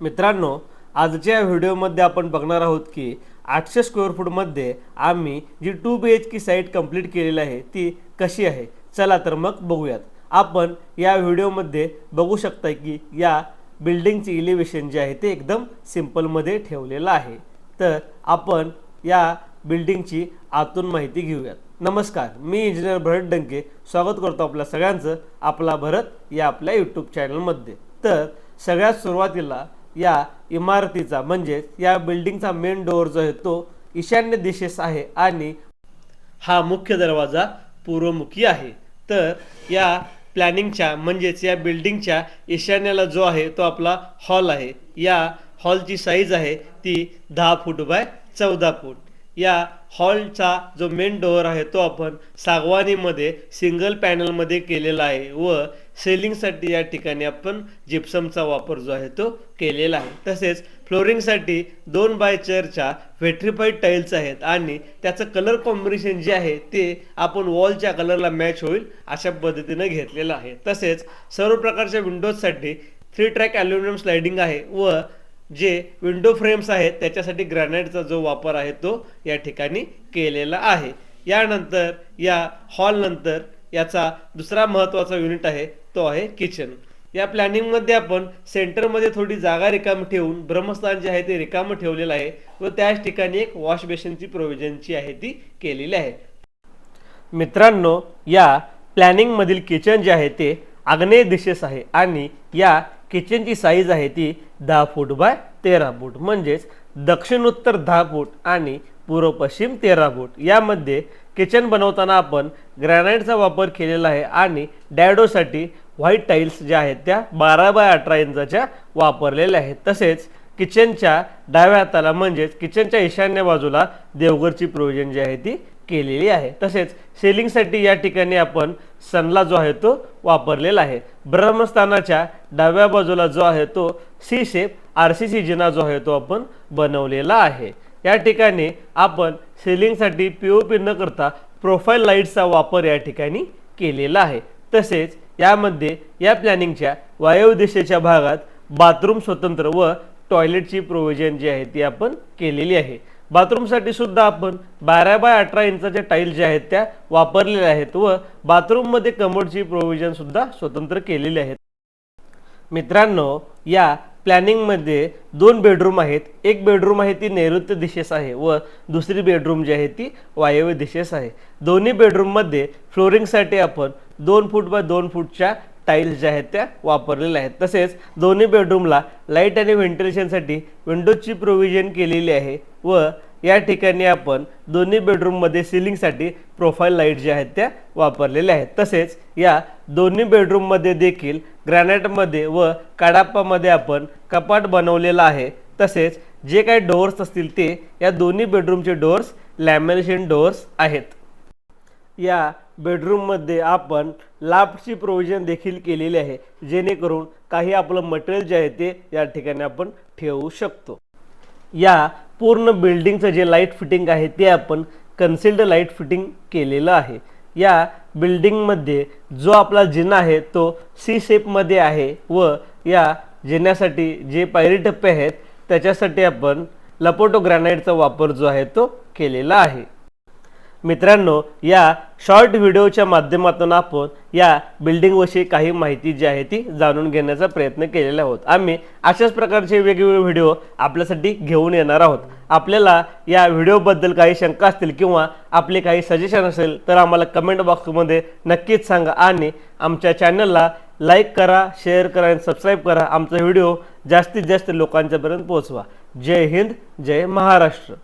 मित्रांनो आजच्या व्हिडिओमध्ये आपण बघणार आहोत की आठशे स्क्वेअर फूटमध्ये आम्ही G two B H K site complete केलेली आहे ती कशी आहे? चला तर मग बघूयात. आपण या व्हिडिओमध्ये बघू शकता की या बिल्डिंगचे इलिव्हेशन जे आहे ते एकदम सिम्पलमध्ये ठेवलेलं आहे. तर आपण या बिल्डिंगची आतून माहिती घेऊयात. नमस्कार मी इंजिनियर भरत डंके. स्वागत करतो आपल्या सगळ्यांचं आपला भरत या आपल्या यूट्यूब चॅनलमध्ये तर सगळ्यात सुरुवातीला या इमारतीचा म्हणजेच या बिल्डिंगचा मेन डोअर जो आहे तो ईशान्य दिशेस आहे आणि हा मुख्य दरवाजा पूर्वमुखी आहे. तर या प्लॅनिंगच्या म्हणजेच या बिल्डिंगच्या ईशान्याला जो आहे तो आपला हॉल आहे. या हॉलची साईज आहे ती दहा फूट बाय चौदा फूट. या हॉलचा जो मेन डोअर आहे तो आपण सागवानीमध्ये सिंगल पॅनलमध्ये केलेला आहे व सेलिंगसाठी या ठिकाणी आपण जिप्समचा वापर जो आहे तो केलेला आहे. तसेच फ्लोरिंगसाठी दोन बाय चेअरच्या व्हेट्रिफाईड टाईल्स आहेत आणि त्याचं कलर कॉम्बिनेशन जे आहे ते आपण वॉलच्या कलरला मॅच होईल अशा पद्धतीनं घेतलेलं आहे. तसेच सर्व प्रकारच्या विंडोजसाठी थ्री ट्रॅक ॲल्युमिनियम स्लायडिंग आहे व जे विंडो फ्रेम्स आहेत त्याच्यासाठी ग्रॅनाईटचा जो वापर आहे तो या ठिकाणी केलेला आहे. यानंतर या हॉलनंतर याचा दुसरा महत्त्वाचा युनिट आहे तो आहे किचन या प्लॅनिंगमध्ये आपण सेंटरमध्ये थोडी जागा रिकामी ठेवून ब्रह्मस्थान जे आहे ते रिकामं ठेवलेलं आहे व त्याच ठिकाणी एक वॉश बेसिनची प्रोव्हिजनची आहे ती केलेली आहे. मित्रांनो या प्लॅनिंगमधील किचन जे आहे ते आग्नेय दिशेस आहे आणि या किचनची साईज आहे ती दहा फूट बाय तेरा फूट. म्हणजेच दक्षिणोत्तर दहा फूट आणि पूर्व पश्चिम तेरा फूट. यामध्ये किचन बनवताना आपण ग्रॅनाईटचा वापर केलेला आहे आणि डॅडोसाठी व्हाईट टाईल्स ज्या आहेत त्या बारा बाय अठरा इंचाच्या वापरलेल्या आहेत. तसेच किचनच्या डाव्या हाताला म्हणजेच किचनच्या ईशान्य बाजूला देवघरची प्रोविजन जी आहे ती केलेली आहे. तसेच सेलिंगसाठी या ठिकाणी आपण सनला जो आहे तो वापरलेला आहे. ब्रह्मस्थानाच्या डाव्या बाजूला जो आहे तो C shape R C C जिना जो आहे तो आपण बनवलेला आहे. या ठिकाणी आपण सेलिंगसाठी पी ओ पी न करता प्रोफाईल लाईटचा वापर या ठिकाणी केलेला आहे. तसेच यामध्ये या प्लॅनिंगच्या वायव्य दिशेच्या भागात बाथरूम स्वतंत्र व टॉयलेटची प्रोव्हिजन जी आहे ती आपण केलेली आहे. बाथरूमसाठी सुद्धा आपण बारा बाय अठरा इंचाच्या टाईल ज्या आहेत त्या वापरलेल्या आहेत व बाथरूममध्ये कमोडची प्रोव्हिजनसुद्धा स्वतंत्र केलेली आहेत. मित्रांनो या प्लॅनिंगमध्ये दोन बेडरूम आहेत. एक बेडरूम आहे ती नैऋत्य दिशेस आहे व दुसरी बेडरूम जी आहे ती वायव्य दिशेस आहे. दोन्ही बेडरूममध्ये फ्लोरिंगसाठी आपण दोन फूट बाय दोन फूटच्या टाईल्स ज्या आहेत त्या वापरलेल्या आहेत. तसेच दोन्ही बेडरूमला लाइट आणि व्हेंटिलेशनसाठी विंडोजची प्रोव्हिजन केलेली आहे व या ठिकाणी आपण दोन्ही बेडरूममध्ये सिलिंगसाठी प्रोफाईल लाइट ज्या आहेत त्या वापरलेल्या आहेत. तसेच या दोन्ही बेडरूममध्ये देखील ग्रॅनाईटमध्ये व काडाप्पामध्ये आपण कपाट बनवलेला आहे. तसेच जे काही डोअर्स असतील ते या दोन्ही बेडरूमचे डोअर्स लॅमिनेशन डोअर्स आहेत. या बेडरूममध्ये आपण लाफ्टची प्रोव्हिजन देखील केलेली आहे जेणेकरून काही आपलं मटेरियल जे आहे ते या ठिकाणी आपण ठेवू शकतो. या पूर्ण बिल्डिंगचं जे लाइट फिटिंग आहे ते आपण कन्सिल्ड लाइट फिटिंग केलेलं आहे. या बिल्डिंगमध्ये जो आपला जिना आहे तो सी शेपमध्ये आहे व या जिन्यासाठी जे पायरी टप्पे आहेत त्याच्यासाठी आपण लपोटो ग्रॅनाईटचा वापर जो आहे तो केलेला आहे. मित्रांनो या शॉर्ट व्हिडिओच्या माध्यमातून आपण या बिल्डिंगविषयी काही माहिती जी आहे ती जाणून घेण्याचा प्रयत्न केलेला आहोत. आम्ही अशाच प्रकारचे वेगवेगळे व्हिडिओ आपल्यासाठी घेऊन येणार आहोत. आपल्याला या व्हिडिओबद्दल काही शंका असतील किंवा आपले काही सजेशन असेल तर आम्हाला कमेंट बॉक्समध्ये नक्कीच सांगा आणि आमच्या चॅनलला लाईक करा शेअर करा आणि सबस्क्राईब करा. आमचा व्हिडिओ जास्तीत जास्त लोकांच्यापर्यंत पोहोचवा. जय हिंद जय महाराष्ट्र.